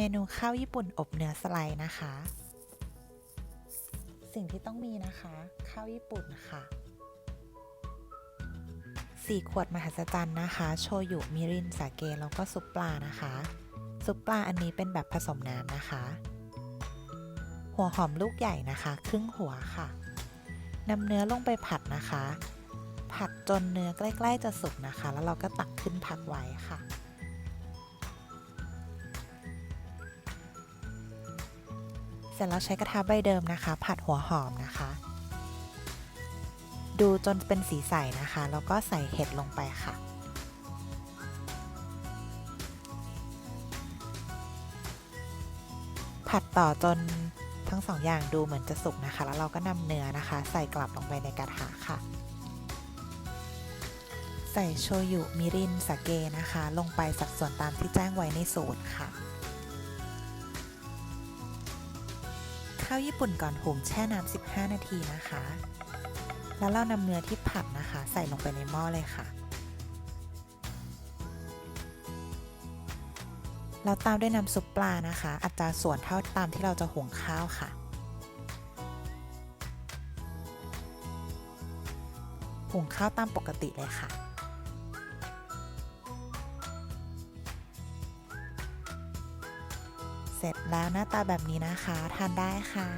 เมนูข้าวญี่ปุ่นอบเนื้อสไลด์นะคะ สิ่งที่ต้องมีนะคะ ข้าวญี่ปุ่นค่ะ4ขวดมหัศจรรย์นะคะ โชยุมิรินสาเกแล้วก็ซุปปลานะคะ ซุปปลาอันนี้เป็นแบบผสมน้ำนะคะ หัวหอมลูกใหญ่นะคะ ครึ่งหัวค่ะนำเนื้อลงไปผัดนะคะ ผัดจนเนื้อใกล้ ๆ จะสุกนะคะ แล้วเราก็ตักขึ้นพักไว้ค่ะ สร็จแล้วใช้กระทะใบเดิมนะคะ ผัดหัวหอมนะคะ ดูจนเป็นสีใสนะคะ แล้วก็ใส่เห็ดลงไปค่ะ ผัดต่อจนทั้งสองอย่างดูเหมือนจะสุกนะคะ แล้วเราก็นำเนื้อนะคะ ใส่กลับลงไปในกระทะค่ะ ใส่โชยุมิรินสาเกนะคะ ลงไปสัดส่วนตามที่แจ้งไว้ในสูตรค่ะ ข้าวญี่ปุ่นก่อนหุงแช่น้ำ15 นาทีนะคะ แล้วเรานำเนื้อที่ผัดนะคะ ใส่ลงไปในหม้อเลยค่ะ เราตามด้วยน้ำซุปปลานะคะ อัตราส่วนเท่าตามที่เราจะหุงข้าวค่ะหุงข้าวตามปกติเลยค่ะ เสร็จแล้วหน้าตาแบบนี้นะคะ ทานได้ค่ะ